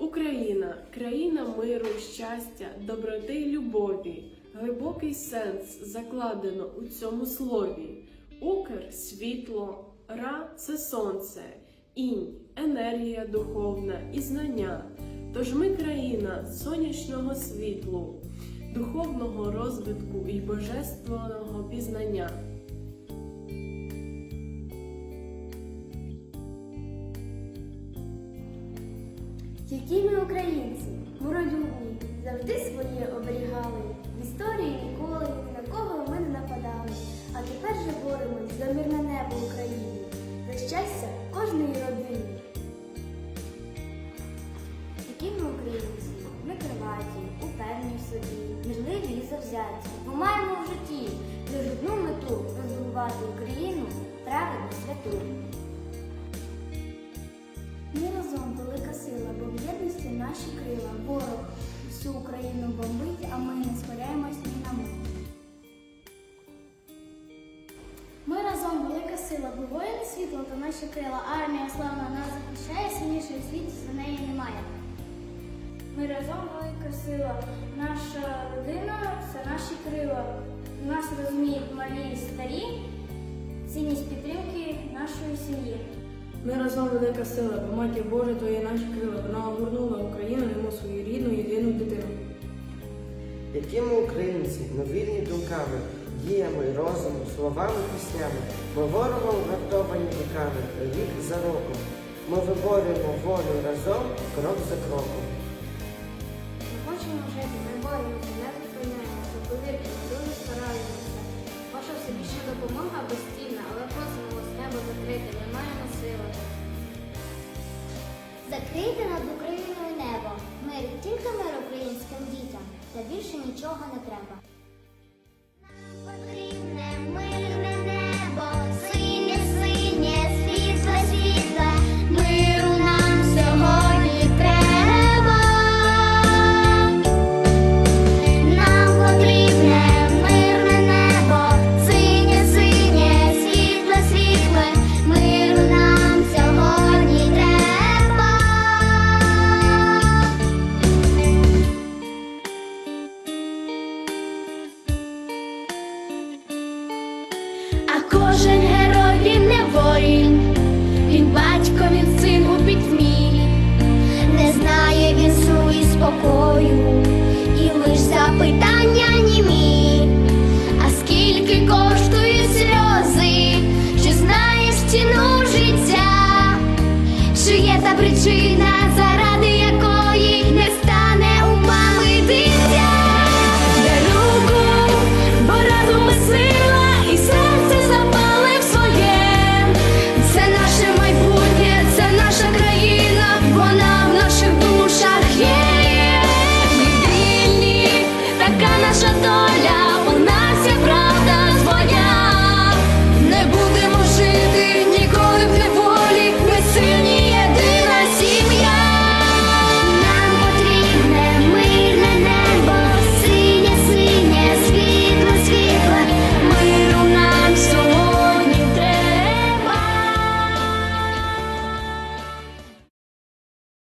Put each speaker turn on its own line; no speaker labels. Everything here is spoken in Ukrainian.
Україна країна миру, щастя, доброти й любові. Глибокий сенс закладено у цьому слові. Укр світло, ра це сонце, інь енергія духовна і знання. Тож ми країна сонячного світлу, духовного розвитку і божественного пізнання.
Які ми українці, миролюбні, завжди своє оберігали. В історії ніколи ні на кого ми не нападали. А тепер же боремось за мирне небо України, за щастя кожної родини. Які ми українці, ми криваті, упевнені в собі, мірливі і завзяті, бо маємо в житті лише одну мету розвивати Україну праведну святу. Ми разом наші крила. Ворог всю Україну бомбить, а ми не схиляємось ні на мить. Ми разом велика сила, бо воїни світло та наші крила. Армія славна нас захищає, сильнішої світі за неї немає. Ми разом велика сила. Наша родина це наші крила. Нас розуміють малі і старі, цінність підтримки нашої сім'ї.
Ми разом велика сила, бо матір Божа то є наші крила. Вона огорнула Україну, йому свою рідну єдину дитину.
Які ми українці, ми вільні думками, діями, розумом, словами, піснями, ми ворогом вартовані віками, рік за роком. Ми виборюємо волю разом, крок за кроком.
Ми хочемо жити, ми боремося, не зупиняємося, повірте, ми дуже стараємося. Ваша всебічна допомога безцінна, але просимо вас небо закрити, ми маємо.
Закрийте над Україною небо. Мир, тільки мир українським дітям, та більше нічого не треба. І ми ж.